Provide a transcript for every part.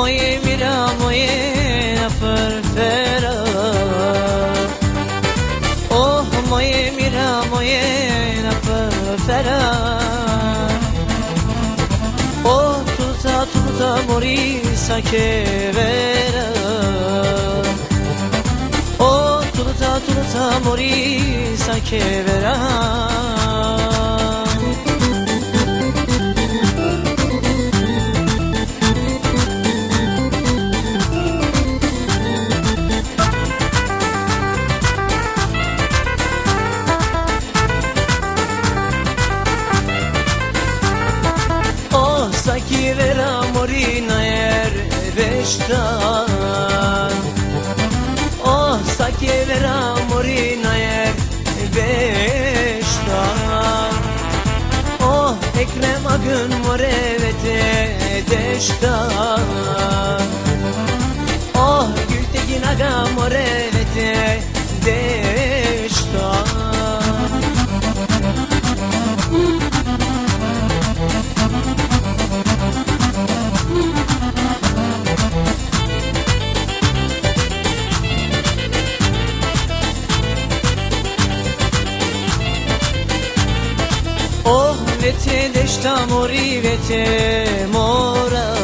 moje mira moje na Oh moje mira moje na Oh tuta tuta morisa che vera Oh tuta tuta morisa che vera vera morina er veştan Oh saki vera morina er veştan Oh Ekrem agın morevete deştan Oh vete deşta mori vete mora.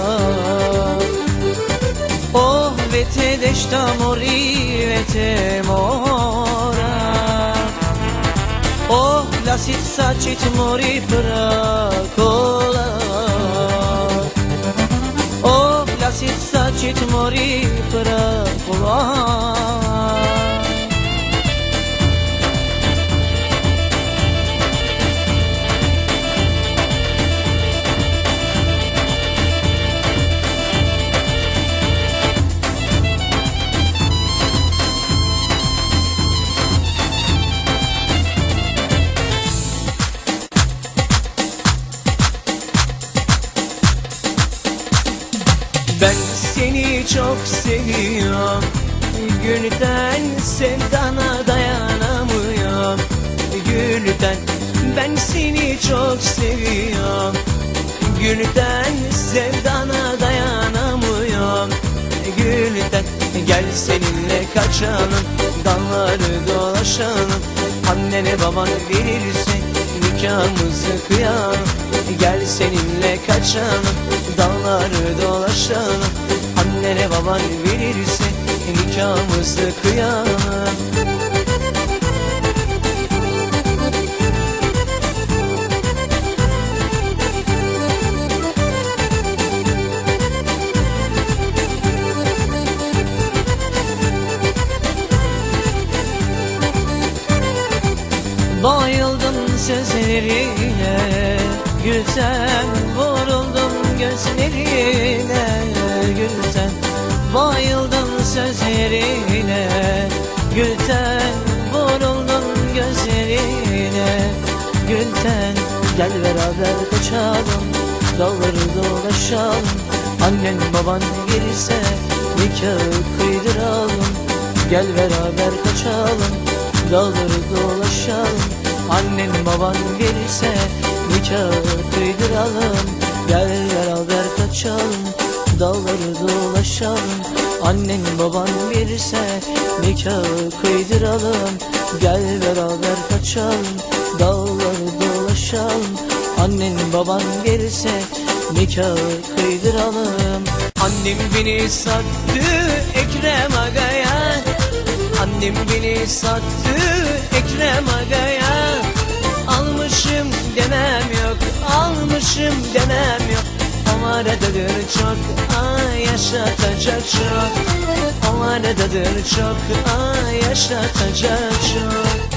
Oh vete deşta mori vete mora. Oh lasit saçit mori prakola Oh lasit saçit mori prakola Ben seni çok seviyorum. Gülden sevdana dayanamıyorum. Gülden ben seni çok seviyorum. Gülden sevdana dayanamıyorum. Gülden gel seninle kaçalım. Dalları dolaşalım. Annene baban verirse nikahımızı kıyalım Gel seninle kaçalım Dağları dolaşalım. Annene baban verirse nikahımızı kıyalım. Bayıldım sözlerine Gülsen vuruldum gözlerine Gülsen bayıldım sözlerine Gülten vuruldum gözlerine Gülten gel beraber kaçalım Dağları dolaşalım. Annen baban gelirse nikahı kıydıralım. Gel beraber kaçalım Dağları dolaşalım. Annen baban gelirse nikahı kıydıralım. Gel beraber kaçalım. Dağları dolaşalım. Annen baban gelirse nikahı kıydıralım. Gel beraber kaçalım. Dağları dolaşalım. Annen baban gelirse nikahı kıydıralım. Annem beni sattı Ekrem Aga'ya. Annem beni sattı Ekrem Aga'ya Almışım demem yok Almışım demem yok. O aradadır çok Ay yaşatacak çok. O aradadır çok Ay yaşatacak çok